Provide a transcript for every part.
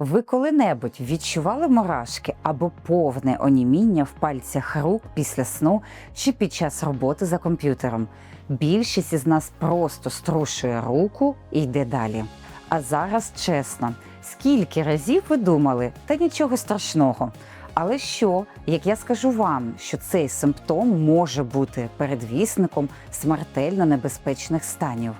Ви коли-небудь відчували мурашки або повне оніміння в пальцях рук після сну чи під час роботи за комп'ютером? Більшість із нас просто струшує руку і йде далі. А зараз чесно, скільки разів ви думали, та нічого страшного. Але що, як я скажу вам, що цей симптом може бути передвісником смертельно небезпечних станів?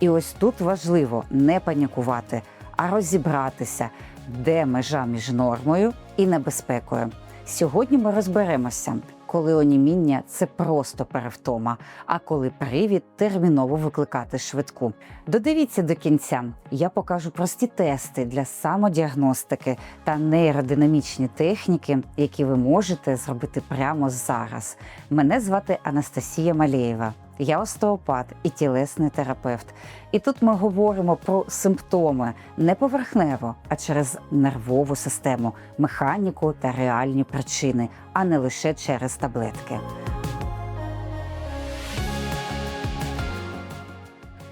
І ось тут важливо не панікувати, а розібратися, де межа між нормою і небезпекою. Сьогодні ми розберемося, коли оніміння це просто перевтома, а коли привід терміново викликати швидку. Додивіться до кінця. Я покажу прості тести для самодіагностики та нейродинамічні техніки, які ви можете зробити прямо зараз. Мене звати Анастасія Малєєва. Я остеопат і тілесний терапевт. І тут ми говоримо про симптоми не поверхнево, а через нервову систему, механіку та реальні причини, а не лише через таблетки.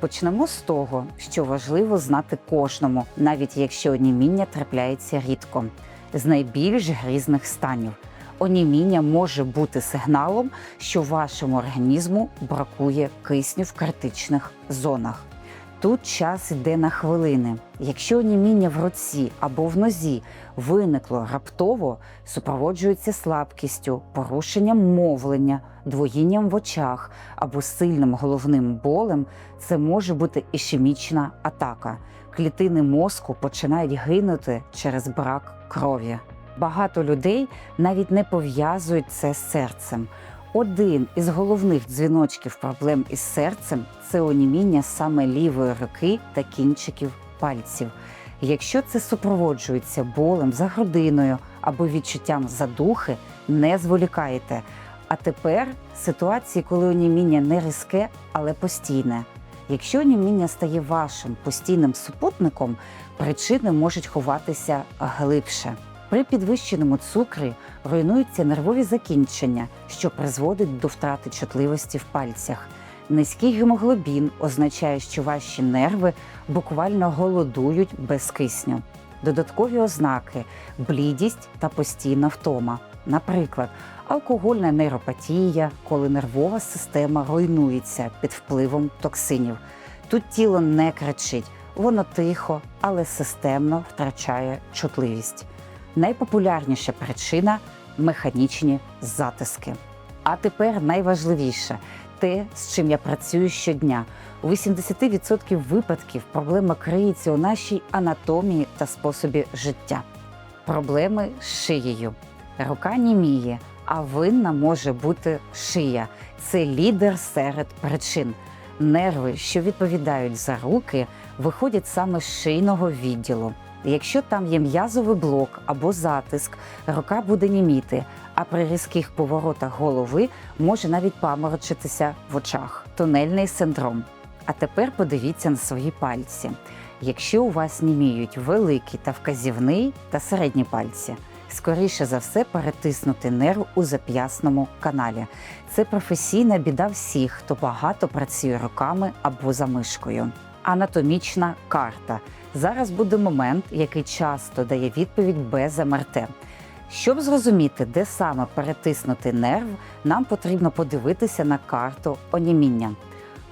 Почнемо з того, що важливо знати кожному, навіть якщо оніміння трапляється рідко, з найбільш грізних станів. Оніміння може бути сигналом, що вашому організму бракує кисню в критичних зонах. Тут час йде на хвилини. Якщо оніміння в руці або в нозі виникло раптово, супроводжується слабкістю, порушенням мовлення, двоїнням в очах або сильним головним болем, це може бути ішемічна атака. Клітини мозку починають гинути через брак крові. Багато людей навіть не пов'язують це з серцем. Один із головних дзвіночків проблем із серцем це оніміння саме лівої руки та кінчиків пальців. Якщо це супроводжується болем за грудиною або відчуттям задухи, не зволікайте. А тепер ситуації, коли оніміння не різке, але постійне. Якщо оніміння стає вашим постійним супутником, причини можуть ховатися глибше. При підвищеному цукрі руйнуються нервові закінчення, що призводить до втрати чутливості в пальцях. Низький гемоглобін означає, що ваші нерви буквально голодують без кисню. Додаткові ознаки блідість та постійна втома. Наприклад, алкогольна нейропатія, коли нервова система руйнується під впливом токсинів. Тут тіло не кричить, воно тихо, але системно втрачає чутливість. Найпопулярніша причина механічні затиски. А тепер найважливіше те, з чим я працюю щодня. У 80% випадків проблема криється у нашій анатомії та способі життя. Проблеми з шиєю. Рука німіє, а винна може бути шия. Це лідер серед причин. Нерви, що відповідають за руки, виходять саме з шийного відділу. Якщо там є м'язовий блок або затиск, рука буде німіти, а при різких поворотах голови може навіть паморочитися в очах. Тунельний синдром. А тепер подивіться на свої пальці. Якщо у вас німіють великий та вказівний та середні пальці, скоріше за все перетиснути нерв у зап'ясному каналі. Це професійна біда всіх, хто багато працює руками або за мишкою. Анатомічна карта. Зараз буде момент, який часто дає відповідь без МРТ. Щоб зрозуміти, де саме перетиснути нерв, нам потрібно подивитися на карту оніміння.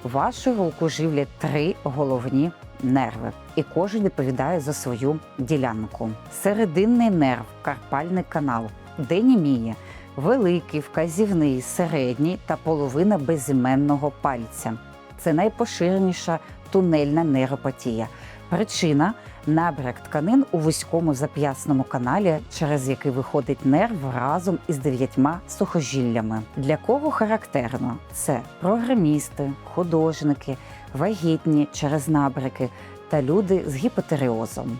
Вашу руку живлять три головні нерви, і кожен відповідає за свою ділянку. Серединний нерв, карпальний канал, де німіє, великий, вказівний, середній та половина безіменного пальця. Це найпоширеніша тунельна нейропатія. Причина набряк тканин у вузькому зап'ясному каналі, через який виходить нерв разом із дев'ятьма сухожиллями. Для кого характерно? Це програмісти, художники, вагітні через набряки та люди з гіпотереозом.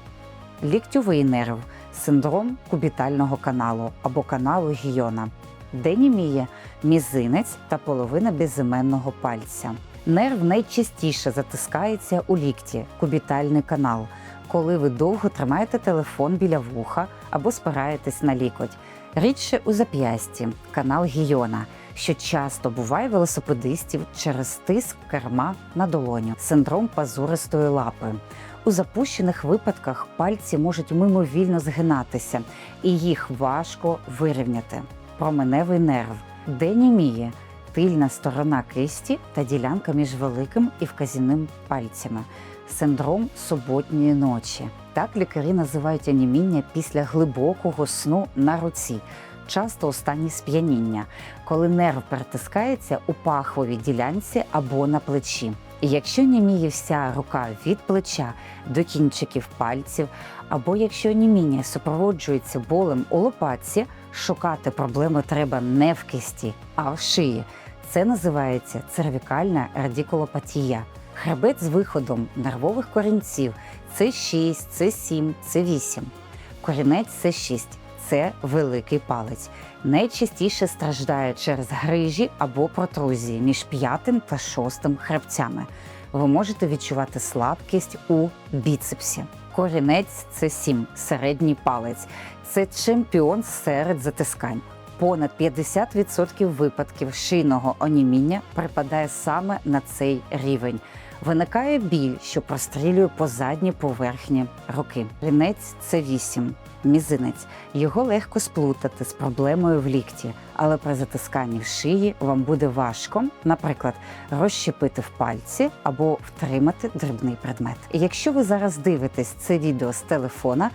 Ліктьовий нерв синдром кубітального каналу або каналу гіона, де німіє мізинець та половина безіменного пальця. Нерв найчастіше затискається у лікті, кубітальний канал, коли ви довго тримаєте телефон біля вуха або спираєтесь на лікоть. Рідше у зап'ясті канал гіона, що часто буває велосипедистів через тиск керма на долоню, синдром пазуристої лапи. У запущених випадках пальці можуть мимовільно згинатися, і їх важко вирівняти. Променевий нерв, де німіє тильна сторона кисті та ділянка між великим і вказівним пальцями, синдром суботньої ночі. Так лікарі називають аніміння після глибокого сну на руці, часто у стані сп'яніння, коли нерв перетискається у паховій ділянці або на плечі. Якщо німіє вся рука від плеча до кінчиків пальців, або якщо німіння супроводжується болем у лопатці, шукати проблеми треба не в кисті, а в шиї. Це називається цервікальна радикулопатія. Хребет з виходом нервових корінців це 6, це 7, це 8. Корінець це 6 це великий палець. Найчастіше страждає через грижі або протрузії між п'ятим та шостим хребцями. Ви можете відчувати слабкість у біцепсі. Корінець це 7, середній палець. Це чемпіон серед затискань. Понад 50% випадків шийного оніміння припадає саме на цей рівень. Виникає біль, що прострілює по задній поверхні руки. Рінець це 8, мізинець. Його легко сплутати з проблемою в лікті, але при затисканні в шиї вам буде важко, наприклад, розщепити в пальці або втримати дрібний предмет. Якщо ви зараз дивитесь це відео з телефона,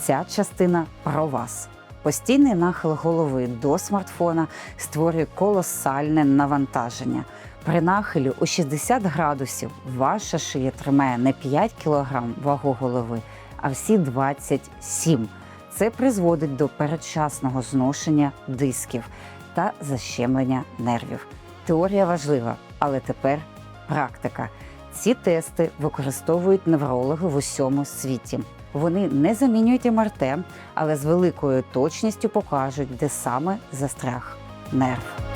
ця частина про вас. Постійний нахил голови до смартфона створює колосальне навантаження. При нахилі у 60 градусів ваша шия тримає не 5 кг вагу голови, а всі 27. Це призводить до передчасного зношення дисків та защемлення нервів. Теорія важлива, але тепер практика. Ці тести використовують неврологи в усьому світі. Вони не замінюють МРТ, але з великою точністю покажуть, де саме застряг нерв.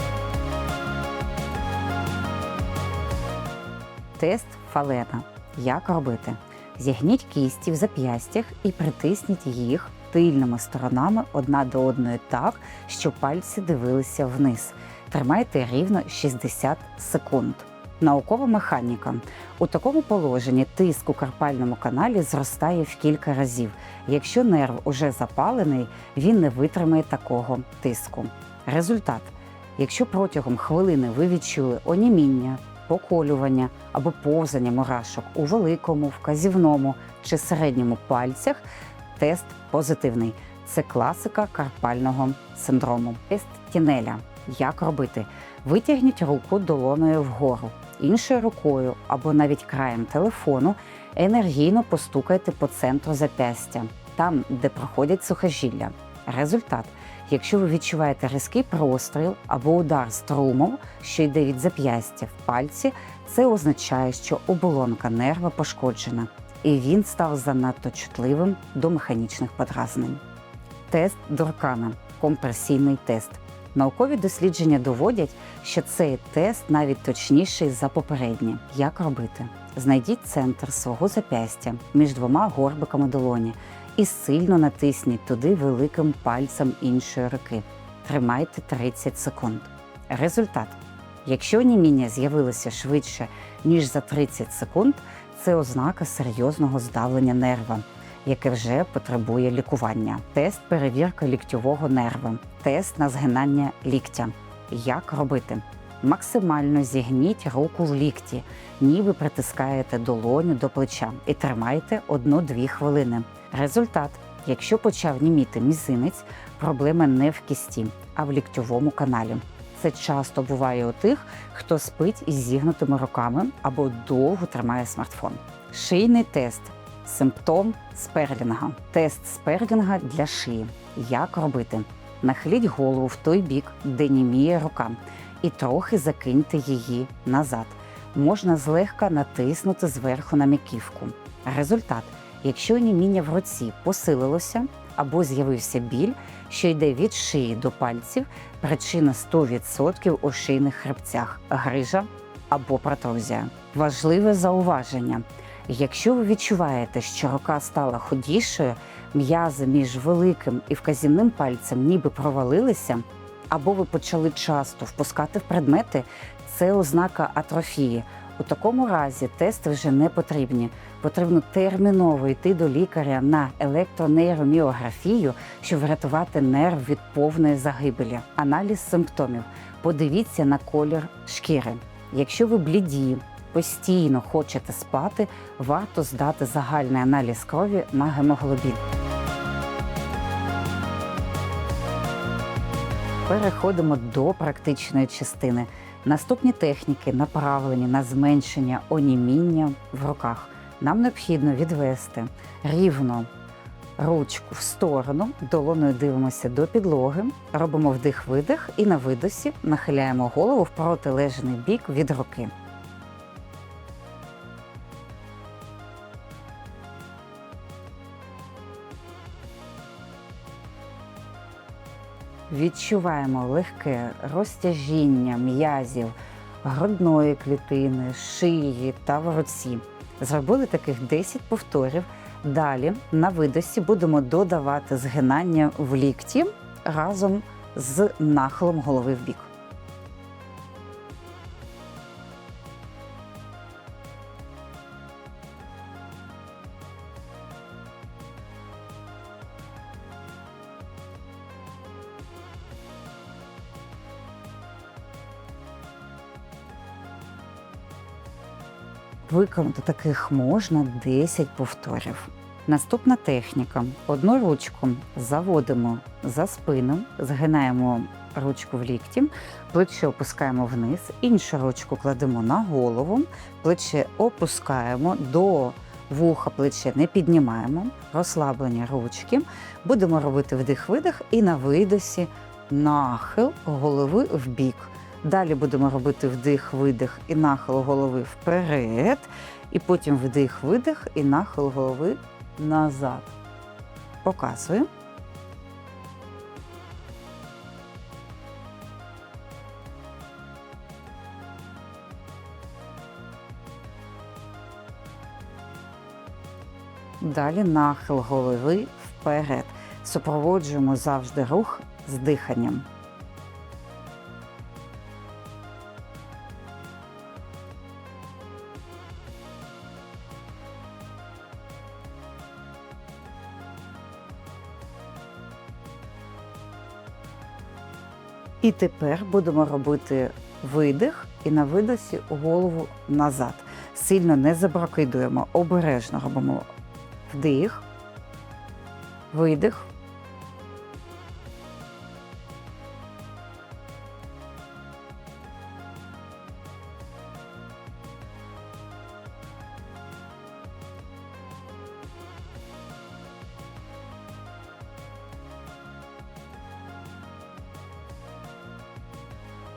Тест фалена. Як робити? Зігніть кісті в зап'ястях і притисніть їх тильними сторонами одна до одної так, щоб пальці дивилися вниз. Тримайте рівно 60 секунд. Наукова механіка. У такому положенні тиск у карпальному каналі зростає в кілька разів. Якщо нерв уже запалений, він не витримає такого тиску. Результат: якщо протягом хвилини ви відчули оніміння, поколювання або повзання мурашок у великому, вказівному чи середньому пальцях, тест позитивний. Це класика карпального синдрому. Тест тінеля. Як робити? Витягніть руку долоною вгору, іншою рукою або навіть краєм телефону енергійно постукайте по центру запястя, там, де проходять сухожилля. Результат. Якщо ви відчуваєте різкий простріл або удар струмом, що йде від зап'ястя в пальці, це означає, що оболонка нерва пошкоджена, і він став занадто чутливим до механічних подразнень. Тест Дуркана компресійний тест. Наукові дослідження доводять, що цей тест навіть точніший за попередні. Як робити? Знайдіть центр свого запястя між двома горбиками долоні і сильно натисніть туди великим пальцем іншої руки. Тримайте 30 секунд. Результат. Якщо оніміння з'явилося швидше, ніж за 30 секунд, це ознака серйозного здавлення нерва, яке вже потребує лікування. Тест перевірка ліктьового нерва, тест на згинання ліктя. Як робити? Максимально зігніть руку в лікті, ніби притискаєте долоню до плеча і тримайте 1-2 хвилини. Результат: якщо почав німіти мізинець, проблема не в кісті, а в ліктьовому каналі. Це часто буває у тих, хто спить із зігнутими руками або довго тримає смартфон. Шийний тест. Симптом сперлінга. Тест сперлінга для шиї. Як робити? Нахиліть голову в той бік, де німіє рука, і трохи закиньте її назад. Можна злегка натиснути зверху на м'яківку. Результат: якщо німіння в руці посилилося або з'явився біль, що йде від шиї до пальців, причина 100% у шийних хребцях, грижа або протрузія. Важливе зауваження. Якщо ви відчуваєте, що рука стала худішою, м'язи між великим і вказівним пальцем ніби провалилися, або ви почали часто впускати в предмети, це ознака атрофії. У такому разі тести вже не потрібні. Потрібно терміново йти до лікаря на електронейроміографію, щоб врятувати нерв від повної загибелі. Аналіз симптомів. Подивіться на колір шкіри. Якщо ви бліді, постійно хочете спати, варто здати загальний аналіз крові на гемоглобін. Переходимо до практичної частини. Наступні техніки направлені на зменшення оніміння в руках. Нам необхідно відвести рівно ручку в сторону, долоною дивимося до підлоги, робимо вдих-видих і на видосі нахиляємо голову в протилежний бік від руки. Відчуваємо легке розтяжіння м'язів грудної клітини, шиї та в руці. Зробили таких 10 повторів. Далі на видосі будемо додавати згинання в лікті разом з нахилом голови в бік. Виконати таких можна 10 повторів. Наступна техніка. Одну ручку заводимо за спину, згинаємо ручку в лікті, плече опускаємо вниз, іншу ручку кладемо на голову, плече опускаємо до вуха, плече не піднімаємо, розслаблення ручки. Будемо робити вдих-видих і на видосі нахил голови в бік. Далі будемо робити вдих-видих і нахил голови вперед, і потім вдих-видих і нахил голови назад. Показую. Далі нахил голови вперед. Супроводжуємо завжди рух з диханням. І тепер будемо робити видих і на видосі голову назад. Сильно не забракидуємо, обережно робимо вдих, видих.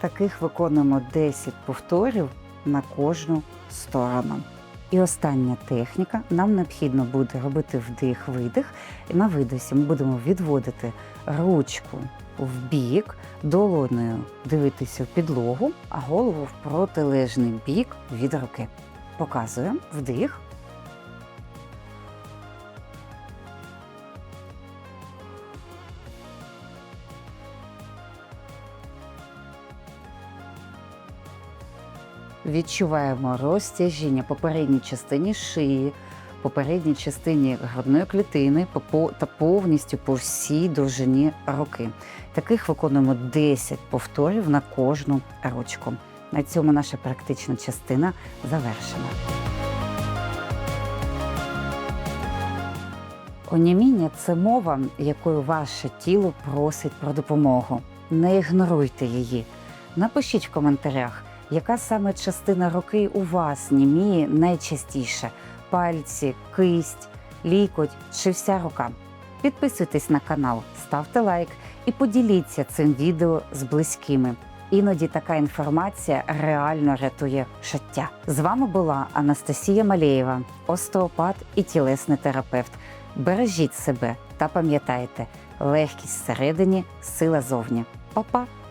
Таких виконуємо 10 повторів на кожну сторону. І остання техніка. Нам необхідно буде робити вдих-видих. На видосі ми будемо відводити ручку в бік, долоною дивитися в підлогу, а голову в протилежний бік від руки. Показуємо вдих. Відчуваємо розтяжіння попередній частині шиї, попередній частині грудної клітини та повністю по всій довжині руки. Таких виконуємо 10 повторів на кожну ручку. На цьому наша практична частина завершена. Оніміння це мова, якою ваше тіло просить про допомогу. Не ігноруйте її. Напишіть в коментарях яка саме частина руки у вас німіє найчастіше: пальці, кисть, лікоть чи вся рука. Підписуйтесь на канал, ставте лайк і поділіться цим відео з близькими. Іноді така інформація реально рятує життя. З вами була Анастасія Малєєва, остеопат і тілесний терапевт. Бережіть себе та пам'ятайте, легкість всередині, сила зовні. Па-па!